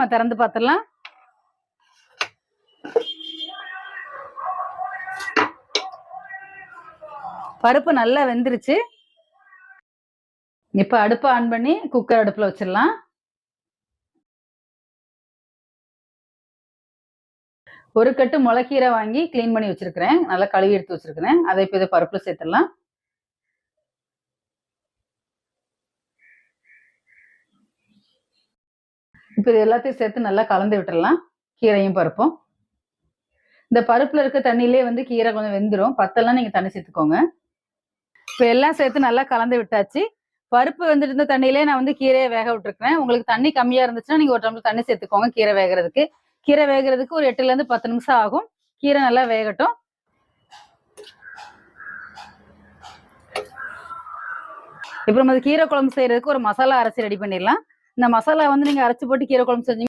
நம்ம திறந்து பார்த்துடலாம். பருப்பு நல்லா வெந்துருச்சு. இப்ப அடுப்பை ஆன் பண்ணி குக்கர் அடுப்புல வச்சிடலாம். ஒரு கட்டு முளைக்கீரை வாங்கி க்ளீன் பண்ணி வச்சிருக்கிறேன். நல்லா கழுவி எடுத்து வச்சுருக்கிறேன். அதை இப்போ இதை பருப்பில் சேர்த்துடலாம். இப்போ இது எல்லாத்தையும் சேர்த்து நல்லா கலந்து விட்டுடலாம் கீரையும் பருப்பும். இந்த பருப்பில் இருக்க தண்ணியிலே வந்து கீரை கொஞ்சம் வெந்துடும் பத்தெல்லாம் நீங்கள் தண்ணி சேர்த்துக்கோங்க. இப்போ எல்லாம் சேர்த்து நல்லா கலந்து விட்டாச்சு. பருப்பு வந்துட்டு இருந்த தண்ணியிலே நான் வந்து கீரையை வேக விட்டுருக்கிறேன். உங்களுக்கு தண்ணி கம்மியாக இருந்துச்சுன்னா நீங்கள் ஒரு டம்ளர் தண்ணி சேர்த்துக்கோங்க கீரை வேகிறதுக்கு. கீரை வேகிறதுக்கு ஒரு எட்டுலேருந்து பத்து நிமிஷம் ஆகும். கீரை நல்லா வேகட்டும். இப்போ நம்ம கீரை குழம்பு செய்யறதுக்கு ஒரு மசாலா அரைச்சி ரெடி பண்ணிடலாம். இந்த மசாலா வந்து நீங்க அரைச்சு போட்டு கீரை குழம்பு செஞ்சீங்க